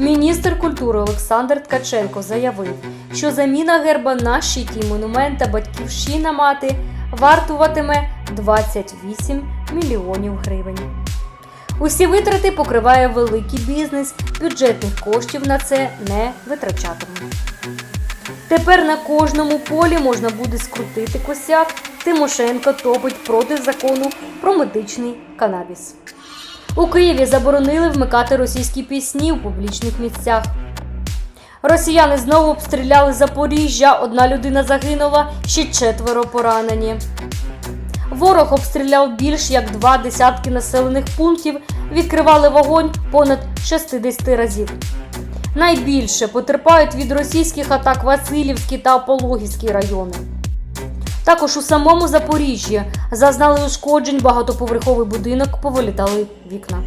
Міністр культури Олександр Ткаченко заявив, що заміна герба на щиті монумента Батьківщина мати вартуватиме 28 мільйонів гривень. Усі витрати покриває великий бізнес, бюджетних коштів на це не витрачатимуть. Тепер на кожному полі можна буде скрутити косяк. Тимошенко топить проти закону про медичний канабіс. У Києві заборонили вмикати російські пісні у публічних місцях. Росіяни знову обстріляли Запоріжжя. Одна людина загинула, ще четверо поранені. Ворог обстріляв більш як два десятки населених пунктів, відкривали вогонь понад 60 разів. Найбільше потерпають від російських атак Васильівський та Апологівський райони. Також у самому Запоріжжі зазнали ушкоджень багатоповерховий будинок, повилітали вікна.